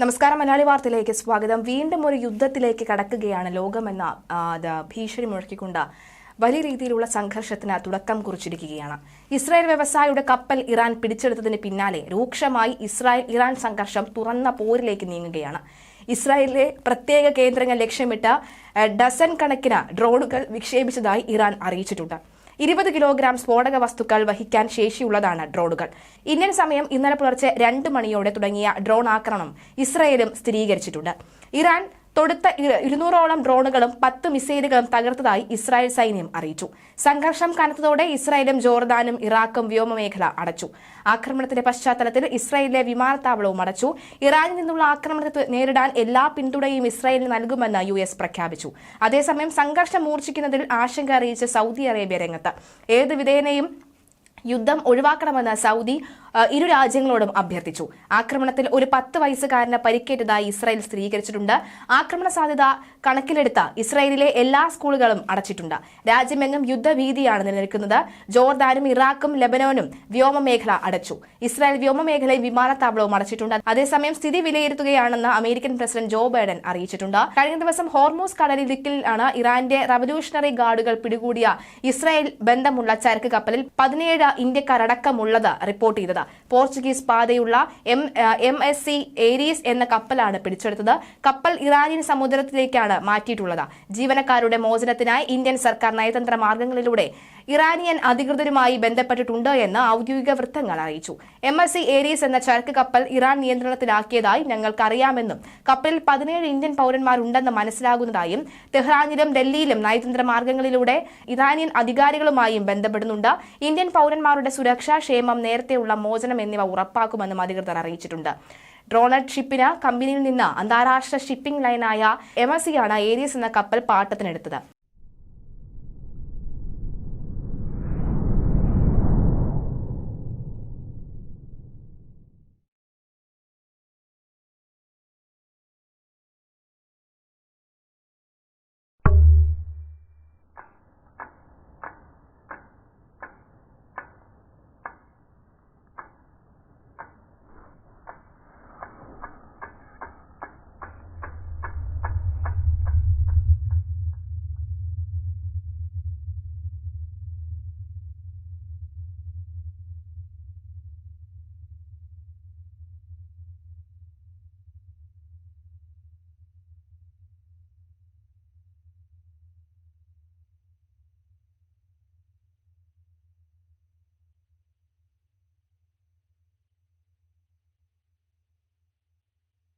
നമസ്കാരം മലയാളി വാർത്തയിലേക്ക് സ്വാഗതം. വീണ്ടും ഒരു യുദ്ധത്തിലേക്ക് കടക്കുകയാണ് ലോകമെന്ന ഭീഷണി മുഴക്കിക്കൊണ്ട് വലിയ രീതിയിലുള്ള സംഘർഷത്തിന് തുടക്കം കുറിച്ചിരിക്കുകയാണ്. ഇസ്രായേൽ വ്യവസായിയുടെ കപ്പൽ ഇറാൻ പിടിച്ചെടുത്തതിന് പിന്നാലെ രൂക്ഷമായി ഇസ്രായേൽ ഇറാൻ സംഘർഷം തുറന്ന പോരിലേക്ക് നീങ്ങുകയാണ്. ഇസ്രായേലിലെ പ്രത്യേക കേന്ദ്രങ്ങൾ ലക്ഷ്യമിട്ട് ഡസൻ കണക്കിന് ഡ്രോണുകൾ വിക്ഷേപിച്ചതായി ഇറാൻ അറിയിച്ചിട്ടുണ്ട്. ഇരുപത് കിലോഗ്രാം സ്ഫോടക വസ്തുക്കൾ വഹിക്കാൻ ശേഷിയുള്ളതാണ് ഡ്രോണുകൾ. ഇന്ത്യൻ സമയം ഇന്നലെ പുലർച്ചെ രണ്ട് മണിയോടെ തുടങ്ങിയ ഡ്രോൺ ആക്രമണം ഇസ്രയേലും സ്ഥിരീകരിച്ചിട്ടുണ്ട്. ഇറാൻ തൊടുത്ത ഇരുന്നൂറോളം ഡ്രോണുകളും പത്ത് മിസൈലുകളും തകർത്തതായി ഇസ്രായേൽ സൈന്യം അറിയിച്ചു. സംഘർഷം കനത്തതോടെ ഇസ്രായേലും ജോർദാനും ഇറാഖും വ്യോമമേഖല അടച്ചു. ആക്രമണത്തിന്റെ പശ്ചാത്തലത്തിൽ ഇസ്രായേലിലെ വിമാനത്താവളവും അടച്ചു. ഇറാനിൽ നിന്നുള്ള ആക്രമണത്തെ നേരിടാൻ എല്ലാ പിന്തുണയും ഇസ്രായേലിന് നൽകുമെന്ന് യു എസ് പ്രഖ്യാപിച്ചു. അതേസമയം സംഘർഷം മൂർച്ഛിക്കുന്നതിൽ ആശങ്ക അറിയിച്ച് സൗദി അറേബ്യ രംഗത്ത്. ഏത് വിധേനയും യുദ്ധം ഒഴിവാക്കണമെന്ന് സൗദി ഇരു രാജ്യങ്ങളോടും അഭ്യർത്ഥിച്ചു. ആക്രമണത്തിൽ ഒരു പത്ത് വയസ്സുകാരന് പരിക്കേറ്റതായി ഇസ്രായേൽ സ്ഥിരീകരിച്ചിട്ടുണ്ട്. ആക്രമണ സാധ്യത കണക്കിലെടുത്ത ഇസ്രായേലിലെ എല്ലാ സ്കൂളുകളും അടച്ചിട്ടുണ്ട്. രാജ്യമെങ്ങും യുദ്ധഭീതിയാണ് നിലനിൽക്കുന്നത്. ജോർദാനും ഇറാഖും ലെബനോനും വ്യോമമേഖല അടച്ചു. ഇസ്രായേൽ വ്യോമമേഖലയും വിമാനത്താവളവും അടച്ചിട്ടുണ്ട്. അതേസമയം സ്ഥിതി വിലയിരുത്തുകയാണെന്ന് അമേരിക്കൻ പ്രസിഡന്റ് ജോ ബൈഡൻ അറിയിച്ചിട്ടുണ്ട്. കഴിഞ്ഞ ദിവസം ഹോർമോസ് കടലിടുക്കിലാണ് ഇറാന്റെ റവല്യൂഷണറി ഗാർഡുകൾ പിടികൂടിയ ഇസ്രായേൽ ബന്ധമുള്ള ചരക്ക് കപ്പലിൽ പതിനേഴ് ഇന്ത്യക്കാരടക്കമുള്ളത് റിപ്പോർട്ട് ചെയ്തത്. Portuguese പാതയുള്ള M M S C Aries എന്ന കപ്പലാണ് പിടിച്ചെടുത്തത്. കപ്പൽ ഇറാനിയൻ സമുദ്രത്തിലേക്കാണ് മാറ്റിയിട്ടുള്ളത്. ജീവനക്കാരുടെ മോചനത്തിനായി ഇന്ത്യൻ സർക്കാർ നയതന്ത്ര മാർഗങ്ങളിലൂടെ ഇറാനിയൻ അധികൃതരുമായി ബന്ധപ്പെട്ടിട്ടുണ്ട് എന്ന് ഔദ്യോഗിക വൃത്തങ്ങൾ അറിയിച്ചു. എം എസ് സി ഏരീസ് എന്ന ചരക്ക് കപ്പൽ ഇറാൻ നിയന്ത്രണത്തിലാക്കിയതായി ഞങ്ങൾക്കറിയാമെന്നും കപ്പലിൽ പതിനേഴ് ഇന്ത്യൻ പൗരന്മാരുണ്ടെന്ന് മനസ്സിലാകുന്നതായും തെഹ്റാനിലും ഡൽഹിയിലും നയതന്ത്ര മാർഗങ്ങളിലൂടെ ഇറാനിയൻ അധികാരികളുമായും ബന്ധപ്പെടുന്നുണ്ട്. ഇന്ത്യൻ പൗരന്മാരുടെ സുരക്ഷാ ക്ഷേമം നേരത്തെയുള്ള മോചനം എന്നിവ ഉറപ്പാക്കുമെന്നും അധികൃതർ അറിയിച്ചിട്ടുണ്ട്. ഡ്രോണറ്റ് ഷിപ്പിന് കമ്പനിയിൽ നിന്ന് അന്താരാഷ്ട്ര ഷിപ്പിംഗ് ലൈനായ എം എസ് സിയാണ് ഏരീസ് എന്ന കപ്പൽ പാട്ടത്തിനെടുത്തത്.